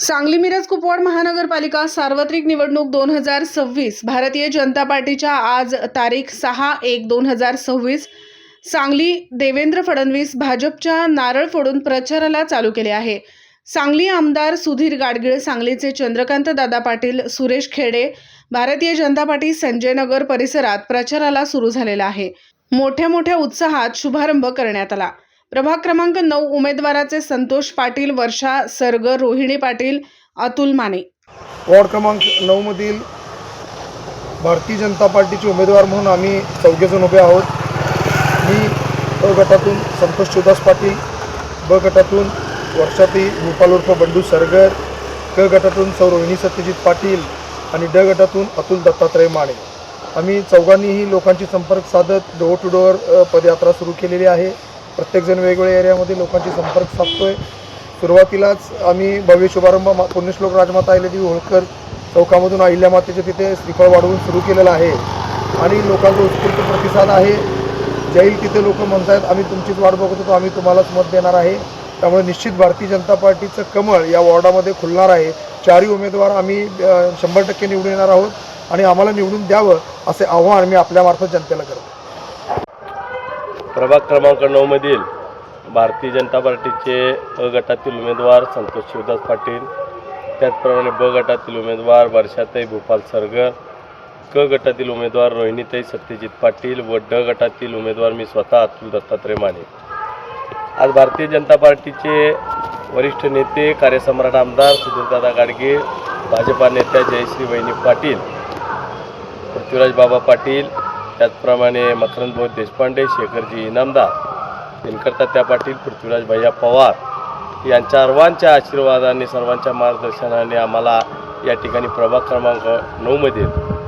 सांगली मिरज कुपवाड महानगरपालिका सार्वत्रिक निवडणूक दोन हजार सव्वीस भारतीय जनता पार्टीच्या आज तारीख सहा एक दोन हजार सव्वीस सांगली देवेंद्र फडणवीस भाजपच्या नारळ फोडून प्रचाराला चालू केले आहे. सांगली आमदार सुधीर गाडगीळ सांगलीचे चंद्रकांत दादा पाटील सुरेश खेडे भारतीय जनता पार्टी संजय नगर परिसरात प्रचाराला सुरू झालेला आहे. मोठ्या मोठ्या उत्साहात शुभारंभ करण्यात आला. प्रभाग क्रमांक नऊ उमेदवाराचे संतोष पाटील वर्षा सर्ग रोहिणी पाटील अतुल माने. वॉर्ड क्रमांक नऊमधील भारतीय जनता पार्टीचे उमेदवार म्हणून आम्ही चौघेजण उभे आहोत. मी अ गटातून संतोष शिवदास पाटील ब गटातून वर्षाती भूपाल उर्फ बंडू सरगर क गटातून सौ रोहिणी सत्यजित पाटील आणि ड गटातून अतुल दत्तात्रय माने. आम्ही चौघांनीही लोकांशी संपर्क साधत डोअर टू डोअर पदयात्रा सुरू केलेली आहे. प्रत्येकजण वेगवेगळ्या एरियामध्ये लोकांशी संपर्क साधतोय. सुरुवातीलाच आम्ही भव्य शुभारंभ मा पुण्यश्लोक राजमाता अहिल्यादेवी होळकर चौकामधून अहिल्या मातेचे तिथे श्रीफळ वाढवून सुरू केलेलं आहे. आणि लोकांचा उत्स्फूर्त प्रतिसाद आहे. जाईल तिथे लोक म्हणतायत आम्ही तुमचीच वाट बघत होतो आम्ही तुम्हालाच मत देणार आहे. त्यामुळे निश्चित भारतीय जनता पार्टीचं कमळ या वॉर्डामध्ये खुलणार आहे. चारही उमेदवार आम्ही शंभर टक्के निवडून येणार आहोत आणि आम्हाला निवडून द्यावं असे आव्हान मी आपल्यामार्फत जनतेला करतो. प्रभाग क्रमांक नऊमधील भारतीय जनता पार्टीचे अ गटातील उमेदवार संतोष शिवदास पाटील त्याचप्रमाणे ब गटातील उमेदवार वर्षाताई भूपाल सरगर क गटातील उमेदवार रोहिणीताई सत्यजित पाटील व ड गटातील उमेदवार मी स्वतः अतुल दत्तात्रय माने. आज भारतीय जनता पार्टीचे वरिष्ठ नेते कार्यसम्राट आमदार सुधीरदादा गाडगे भाजपा नेत्या जयश्री वहिनी पाटील पृथ्वीराज बाबा पाटील त्याचप्रमाणे मकरंदभाऊ देशपांडे शेखरजी इनामदार दिनकर त्या पाटील पृथ्वीराज भैया पवार यांच्या सर्वांच्या आशीर्वादाने सर्वांच्या मार्गदर्शनाने आम्हाला या ठिकाणी प्रभाग क्रमांक नऊमध्ये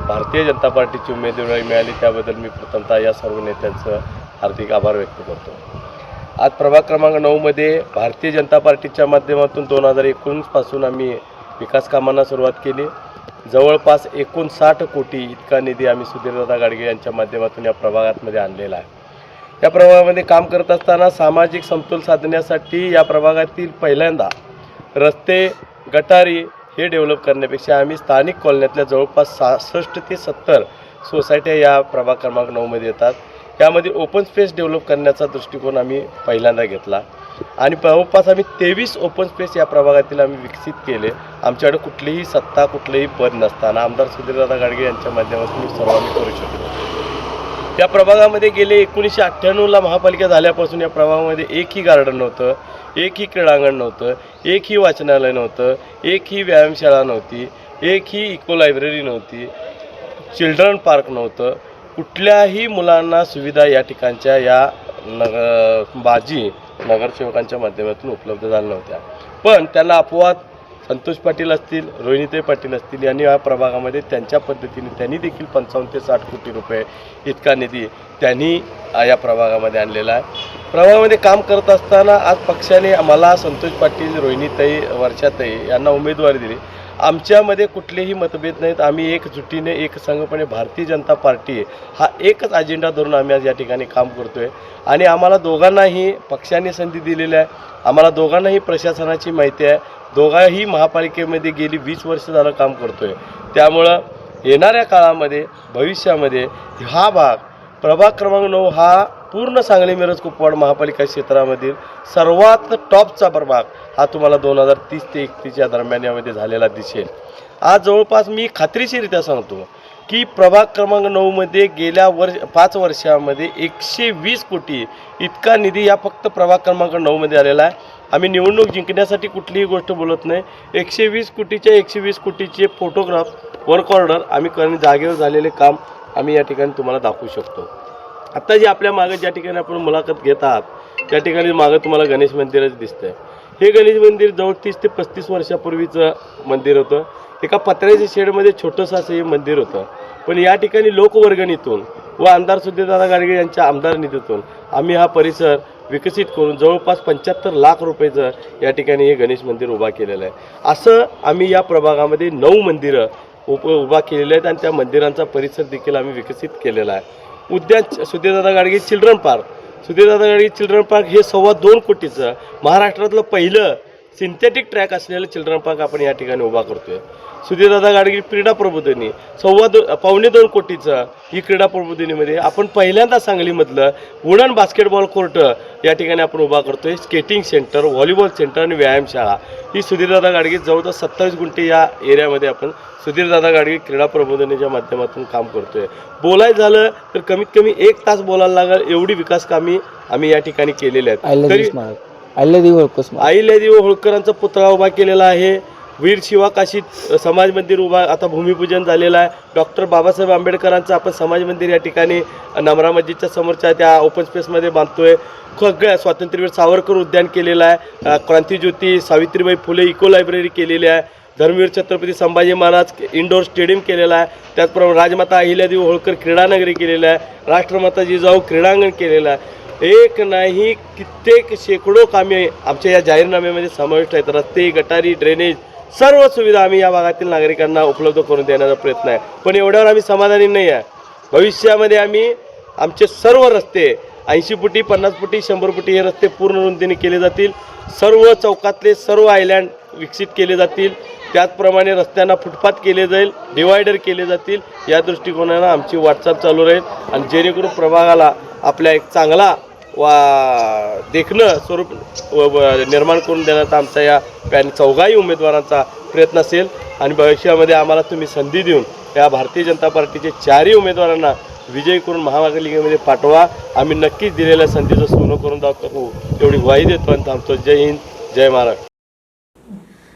भारतीय जनता पार्टीची उमेदवारी मिळाली. त्याबद्दल मी प्रथमतः या सर्व नेत्यांचं हार्दिक आभार व्यक्त करतो. आज प्रभाग क्रमांक नऊमध्ये भारतीय जनता पार्टीच्या माध्यमातून दोन हजार एकोणीसपासून आम्ही विकास कामांना सुरुवात केली. जवळपास एकोणसाठ कोटी इतका निधी आम्ही सुधीरदादा गाडगे यांच्या माध्यमातून या प्रभागातमध्ये आणलेला आहे. या प्रभागामध्ये काम करत असताना सामाजिक समतोल साधण्यासाठी या प्रभागातील पहिल्यांदा रस्ते गटारी हे डेव्हलप करण्यापेक्षा आम्ही स्थानिक कॉलन्यातल्या जवळपास सहासष्ट ते सत्तर सोसायट्या या प्रभाग क्रमांक नऊमध्ये येतात. त्यामध्ये ओपन स्पेस डेव्हलप करण्याचा दृष्टिकोन आम्ही पहिल्यांदा घेतला. आणि जवळपास आम्ही तेवीस ओपन स्पेस या प्रभागातील आम्ही विकसित केले. आमच्याकडे कुठलीही सत्ता कुठलंही पद नसताना आमदार सुधीरदादा गाडगे यांच्या माध्यमातून हे सर्व आम्ही करू शकतो त्या प्रभागामध्ये गेले एकोणीसशे अठ्ठ्याण्णवला महापालिका झाल्यापासून या प्रभागामध्ये एकही गार्डन नव्हतं एकही क्रीडांगण नव्हतं एकही वाचनालय नव्हतं एकही व्यायामशाळा नव्हती एकही इको लायब्ररी नव्हती चिल्ड्रन पार्क नव्हतं. कुठल्याही मुलांना सुविधा या ठिकाणच्या या नग बाजी नगरसेवकांच्या माध्यमातून उपलब्ध झाल्या नव्हत्या. पण त्यांना अपवाद संतोष पाटील असतील रोहिणीताई पाटील असतील यांनी या प्रभागामध्ये त्यांच्या पद्धतीने त्यांनी देखील पंचावन्न ते साठ कोटी रुपये इतका निधी त्यांनी या प्रभागामध्ये आणलेला आहे. प्रभागामध्ये काम करत असताना आज पक्षाने मला संतोष पाटील रोहिणीताई वर्षाताई यांना उमेदवारी दिली. आमच्यामध्ये कुठलेही मतभेद नाहीत. आम्ही एकजुटीने एक संघपणे भारतीय जनता पार्टी हा एकच अजेंडा धरून आम्ही आज या ठिकाणी काम करतो आहे आणि आम्हाला दोघांनाही पक्षाने संधी दिलेली आहे. आम्हाला दोघांनाही प्रशासनाची माहिती आहे. दोघांही महापालिकेमध्ये गेली वीस वर्ष झालं काम करतो आहे त्यामुळं येणाऱ्या काळामध्ये भविष्यामध्ये हा भाग प्रभाग क्रमांक नऊ हा पूर्ण सांगली मिरज कुपवाड महापालिका क्षेत्रामधील सर्वात टॉपचा प्रभाग हा तुम्हाला दोन हजार तीस ते एकतीसच्या दरम्यान यामध्ये झालेला दिसेल. आज जवळपास मी खात्रीशीरित्या सांगतो की प्रभाग क्रमांक नऊमध्ये गेल्या वर्ष पाच वर्षामध्ये एकशे वीस कोटी इतका निधी या फक्त प्रभाग क्रमांक नऊमध्ये आलेला आहे. आम्ही निवडणूक जिंकण्यासाठी कुठलीही गोष्ट बोलत नाही. एकशे वीस कोटीच्या एकशे वीस कोटीचे फोटोग्राफ वर्क ऑर्डर आम्ही करणे जागेवर झालेले काम आम्ही या ठिकाणी तुम्हाला दाखवू शकतो. आत्ता जे आपल्या मागं ज्या ठिकाणी आपण मुलाखत घेत आहात त्या ठिकाणी मागं तुम्हाला गणेश मंदिरच दिसतंय. हे गणेश मंदिर जवळ तीस ते पस्तीस वर्षापूर्वीचं मंदिर होतं. एका पत्र्याच्या शेडमध्ये छोटंसं असं हे मंदिर होतं. पण या ठिकाणी लोकवर्गणीतून व आमदार सुधीरदादा गाडगे यांच्या आमदार निधीतून आम्ही हा परिसर विकसित करून जवळपास पंच्याहत्तर लाख रुपयेचं या ठिकाणी हे गणेश मंदिर उभा केलेलं आहे. असं आम्ही या प्रभागामध्ये नऊ मंदिरं उप उभा केलेल्या आहेत आणि त्या मंदिरांचा परिसर देखील आम्ही विकसित केलेला आहे. उद्यान Sudhirdada Gadge children park. Sudhirdada Gadge children park हे सव्वा दोन कोटीचं महाराष्ट्रातलं पहिलं सिंथेटिक ट्रॅक असलेलं चिल्ड्रन पार्क आपण या ठिकाणी उभा करतोय. सुधीरदादा गाडगे क्रीडा प्रबोधिनी सव्वा दो पावणे दोन कोटीचं ही क्रीडा प्रबोधिनीमध्ये आपण पहिल्यांदा सांगलीमधलं वुडन बास्केटबॉल कोर्ट या ठिकाणी आपण उभा करतोय. स्केटिंग सेंटर व्हॉलीबॉल सेंटर आणि व्यायामशाळा ही सुधीरदादा गाडगे जवळजवळ सत्तावीस गुंठे या एरियामध्ये आपण सुधीरदादा गाडगे क्रीडा प्रबोधिनीच्या माध्यमातून काम करतोय. बोलायचं झालं तर कमीत कमी एक तास बोलायला लागेल. एवढी विकास कामी आम्ही या ठिकाणी केलेली आहेत. तरी अहिल्यादेवी होळकर स्मारक अहिल्यादेवी होळकरांचा पुतळा उभा केलेला आहे. वीर शिवा काशी समाज मंदिर उभा आता भूमिपूजन झालेलं आहे. डॉक्टर बाबासाहेब आंबेडकरांचं आपण समाज मंदिर या ठिकाणी नमरा मस्जिदच्या समोरच्या त्या ओपन स्पेसमध्ये बांधतोय. सगळ्या स्वातंत्र्यवीर सावरकर उद्यान केलेलं आहे. क्रांतीज्योती सावित्रीबाई फुले इको लायब्ररी केलेली आहे. धर्मवीर छत्रपती संभाजी महाराज इंडोर स्टेडियम केलेला आहे. त्याचप्रमाणे राजमाता अहिल्यादेवी होळकर क्रीडानगरी केलेलं आहे. राष्ट्रमाता जिजाऊ क्रीडांगण केलेलं आहे. एक नाही कित्येक शेकडो कामे आमच्या या जाहीरनाम्यामध्ये समाविष्ट आहेत. रस्ते गटारी ड्रेनेज सर्व सुविधा आम्ही या भागातील नागरिकांना उपलब्ध करून देण्याचा प्रयत्न आहे. पण एवढ्यावर आम्ही समाधानी नाही आहे. भविष्यामध्ये आम्ही आमचे सर्व रस्ते ऐंशी फुटी पन्नास फुटी शंभर फुटी हे रस्ते पूर्ण रुंदीने केले जातील. सर्व चौकातले सर्व आयलँड विकसित केले जातील. त्याचप्रमाणे रस्त्यांना फुटपाथ केले जाईल डिवायडर केले जातील. या दृष्टिकोनानं आमची वाटचाल चालू राहील. आणि जेणेकरून प्रभागाला आपल्या एक चांगला वा देखणं स्वरूप व- निर्माण करून देण्याचा आमचा या पॅन चौघाही उमेदवारांचा प्रयत्न असेल. आणि भविष्यामध्ये आम्हाला तुम्ही संधी देऊन या भारतीय जनता पार्टीचे चारही उमेदवारांना विजय करून महानगरपालिकेमध्ये पाठवा. आम्ही नक्कीच दिलेल्या संधीचं सोनं करून दाखवू. एवढी ग्वाही देतो आणि थांबतो जय हिंद जय महाराष्ट्र.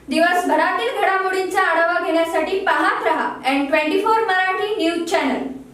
दिवसभरातील घडामोडींचा आढावा घेण्यासाठी पाहत रहा N twenty four Marathi news channel